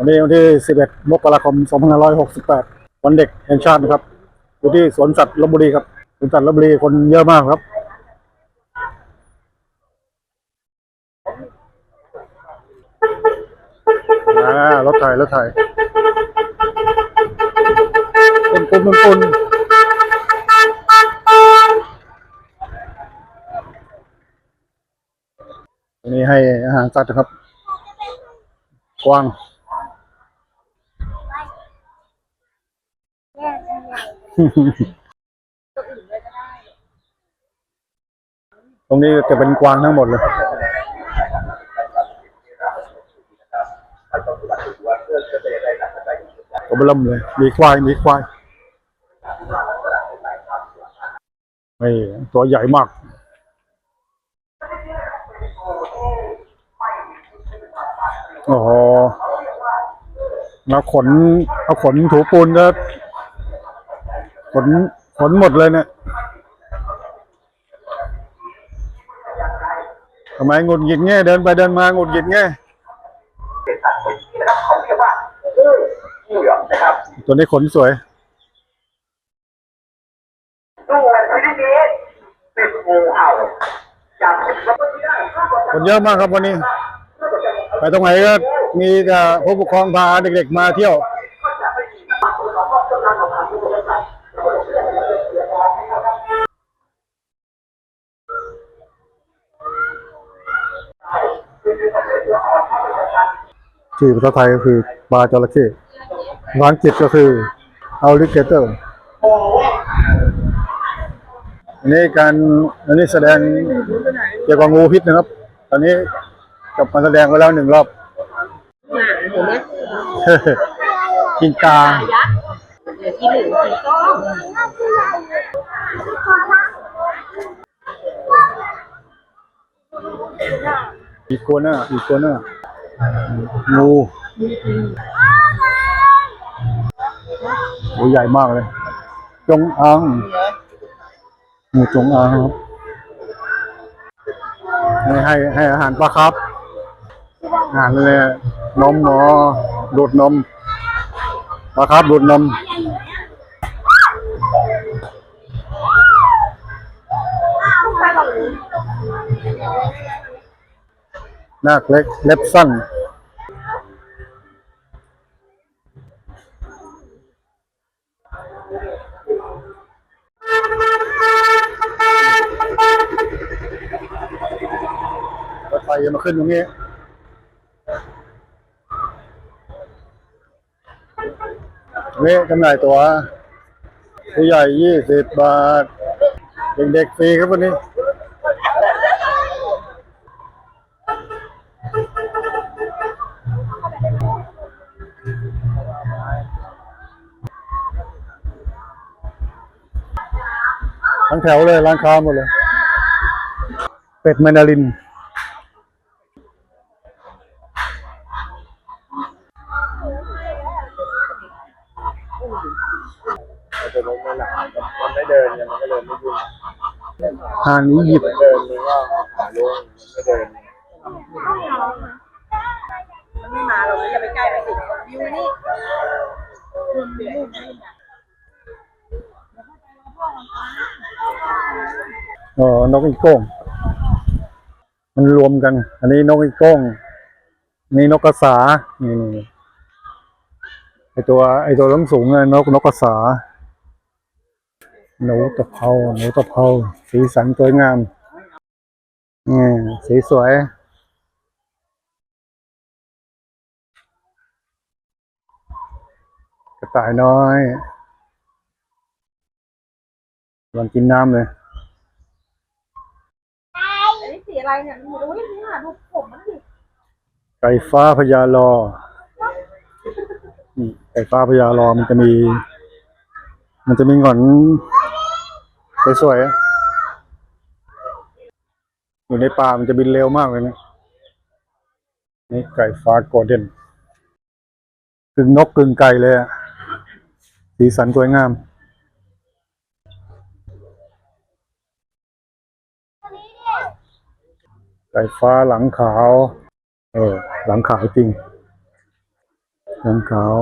วันนี้วันที่ 11 มกราคม 2568 วันเด็กแห่งชาตินะครับ อยู่ที่สวนสัตว์ลบบุรีครับ สวนสัตว์ลบบุรีคนเยอะมากครับ อ่ารถไถรถไถเป็นปุ่นเป็นปุ่นนนี้ให้อาหารสัตว์ครับ กว้าง ตรงนี้จะเป็นกวางทั้งหมดเลยตัวเบลมเลย มีควาย มีควายนี่ตัวใหญ่มากโอ้โหแล้วขน เอาขนถูปูนก็ ขนขนหมดเลยเนี่ยทำไมงุดหงิดแง่เดินไปเดินมางุดหงิดแง่เขาเรียตัวนี้ขนสวยดูกันเป็นงูเห่าจากแล้วก็ที่ได้ก็บอกคนเยอะมากครับวันนี้ ไปตรงไหนก็มีแต่ผู้ปกครองพาเด็กๆมาเที่ยว ก็จะไม่มีบางคนเขาก็กำลังของทางผู้ปกครอง ชื่อภาษาไทยก็คือปลาจระเข้ภาษาอังกฤษก็คือ alligator อันนี้การอันนี้แสดงเกี่ยวกับงูพิษนะครับ ตอนนี้จบมาแสดงไปแล้วหนึ่งรอบกินกาเดี๋ยวที่หนึ่งสีส้มอีกัวน่าอีกัวน่า งูตัวใหญ่มากเลย จงอางงูจงอางครับให้ให้ให้อาหารปลาครับ อาหารเลยนมหมอดูดนมปลาครับดูดนม นาคเล็กเล็บสั้นรถไฟจะมาขึ้นตรงนี้นี่จำหน่ายตั๋วผู้ใหญ่ยี่สิบบาท เด็กๆฟรีครับวันนี้ ถวเลยร้านค้าหมดเลย เป็ดแมนดาริน มันจะล้มไม่หลังมันไม่เดินเนี่ยมันก็เลยไม่ยุ่งห่านอียิปต์เดินมันก็หาลงมันไม่เดินมันไม่มาเราไม่จะไปใกล้ไปสิวิวนี่เออนกอีโก้ง มันรวมกัน อันนี้นกอีโก้งนี่นกกระสา นี่นี่ไอตัวไอตัวล้มสูงเลยนกนกกระสา หนูตะเภาหนูตะเภาสีสันสวยงามนี่สีสวยกระต่ายน้อย กำลังกินน้ำเลย อันนี้สีอะไรเนี่ยมันรู้ยังไงอะดูผมมันดิไก่ฟ้าพญารอนี่ไก่ฟ้าพญารอมันจะมี มันจะมีหงอนสวยๆอะอยู่ในป่ามันจะบินเร็วมากเลยนะ นี่ไก่ฟ้าโกลเด้นกึ่งนกกึ่งไก่เลยอะสีสันสวยงาม ไก่ฟ้าหลังขาว เออ หลังขาวจริง หลืองขาว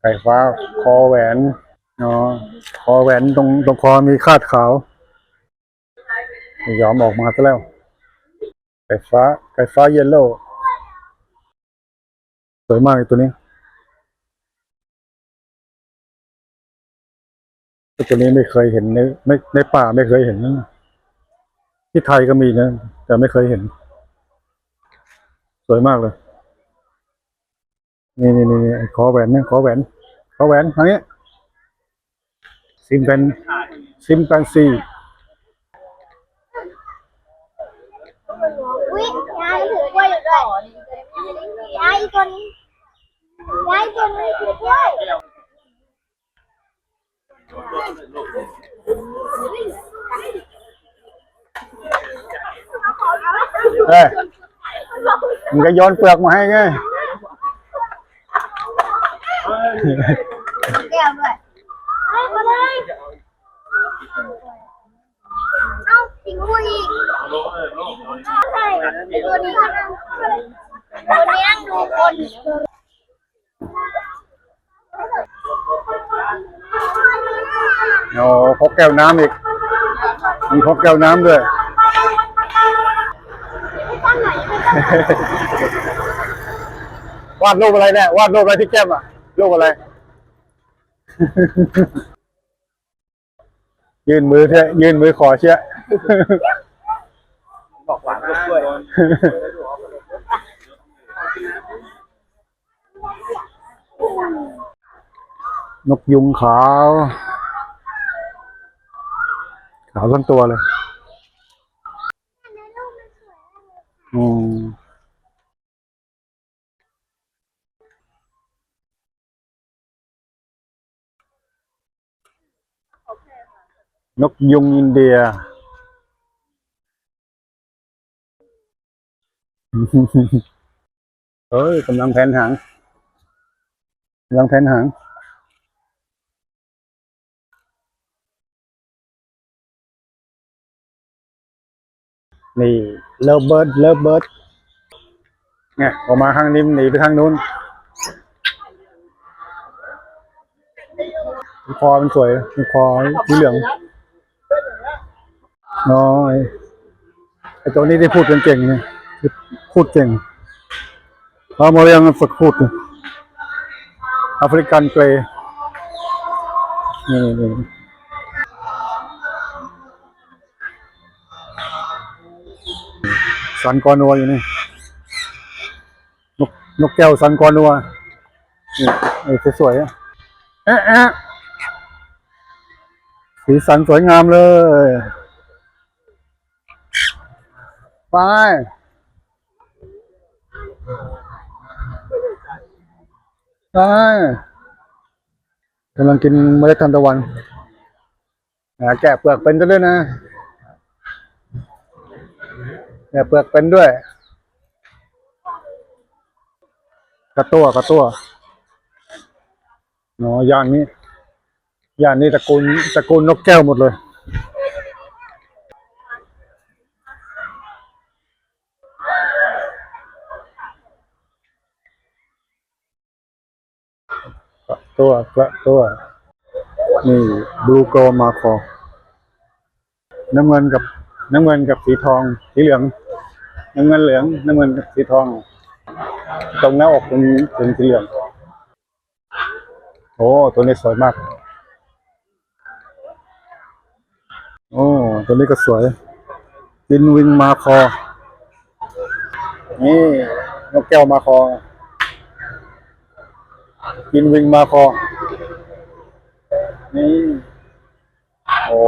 ไก่ฟ้าคอแหวนอ๋อคอแหวนตรงตรงคอมีคาดขาวยอมออกมาซะแล้ว ไก่ฟ้า ไก่ฟ้าเยลโล่สวยมากเลยตัวนี้ ตัวนี้ไม่เคยเห็นในไม่ในป่าไม่เคยเห็นนะ ที่ไทยก็มีนะ แต่ไม่เคยเห็น สวยมากเลย นี่นี่นี่ขอแหวนนี่ยขอแหวน ขอแหวนทางนี้ซิมเป็นซิมแปนซีอุ้ยยายถือกล้วยอยู่ด้วยยายอีกคนยายคนนึงถือกล้วย เอ้ยมึงก็โยนเปลือกมาให้ไงแก้วด้วยให้มาเลยเอาทิ้งกูอีกใช่ไอ้ตัวนี้ตัวนี้นั่งดูคนโอ้พกแก้วน้ำอีกมีพกแก้วน้ำด้วย วาดรูปอะไรเนี่ยวาดรูปอะไรที่แก้มอะรูปอะไร ยื่นมือเถอะยื่นมือขอเชียบอกหวานกับกล้วยนกยุงขาว ขาวทั้งตัวเลย อืมนกยุงอินเดียเฮ้ยกำลังแผนหางกำลังแผนหาง นี่ เลิฟเบิร์ดเลิฟเบิร์ดเนี่ยออกมาข้างนี้หนีไปข้างนู้นคอมันสวยคอสีเหลืองน้อยไอตัวนี้ได้พูดกันเก่งเนี่ยพูดเก่งเขามาเรียงฝึกพูดเนี่ยแอฟริกันเกรย์นี่นี่ สันกอนัวอยู่นี่นกนกแก้วสันกอนัวนี่ไอ้สวยๆอะแอะแอะสีสันสวยงามเลยไปไปกำลังกินเมล็ดทานตะวันอ่าแกะเปลือกเป็นซะด้วยนะ เนี่ยเปลือกเป็นด้วย กระตัวกระตัวเนาะย่านนี้ย่านนี้ตระกูลตระกูลนกแก้วหมดเลยกระตัวกระตัว นี่บลูโกมาคอน้ำเงินกับน้ำเงินกับสีทอง สีเหลือง น้ำเงินเหลืองน้ำเงินสีทอง ตรงหน้าอกเป็นเป็นสีเหลือง โอ้ตัวนี้สวยมาก โอ้ตัวนี้ก็สวยจินวิงมาคอ นี่นกแก้วมาคอจินวิงมาคอ นี่ โอ้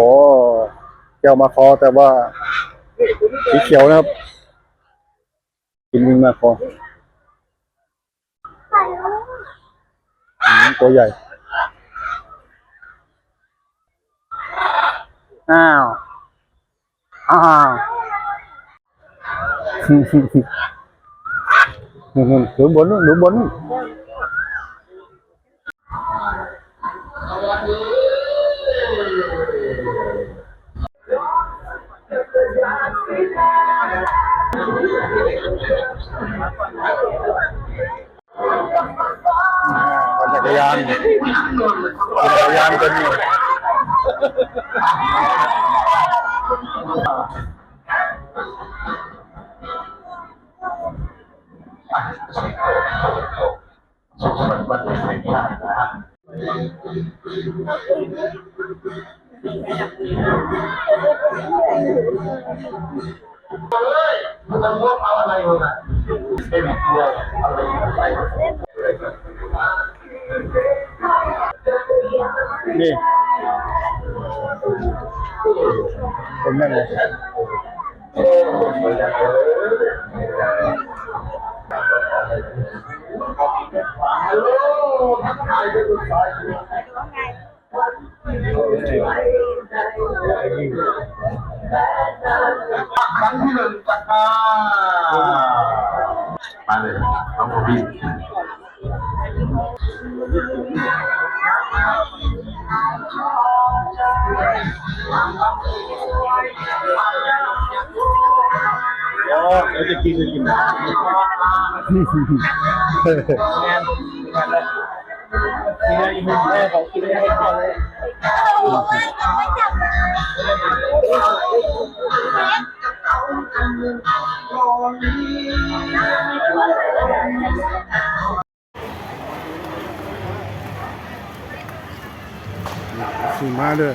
แก้วมาคอแต่ว่าสีเขียวนะครับ กินวิงมาคออืมตัวใหญ่ อ้าว อ้าวนู่นๆหรือบนนู่นหนุนบน बयान बयान करनी Hey, นู่นยานขี่จักรยานกันอยู่นี่ เป็นนั่นเลยขี่ม้าด้วย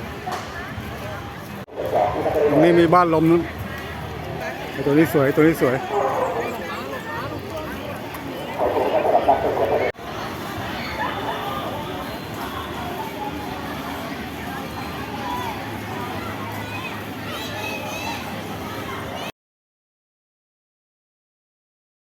ตรงนี้มีบ้านลมนู้นไอ้ ตัวนี้สวยตัวนี้สวย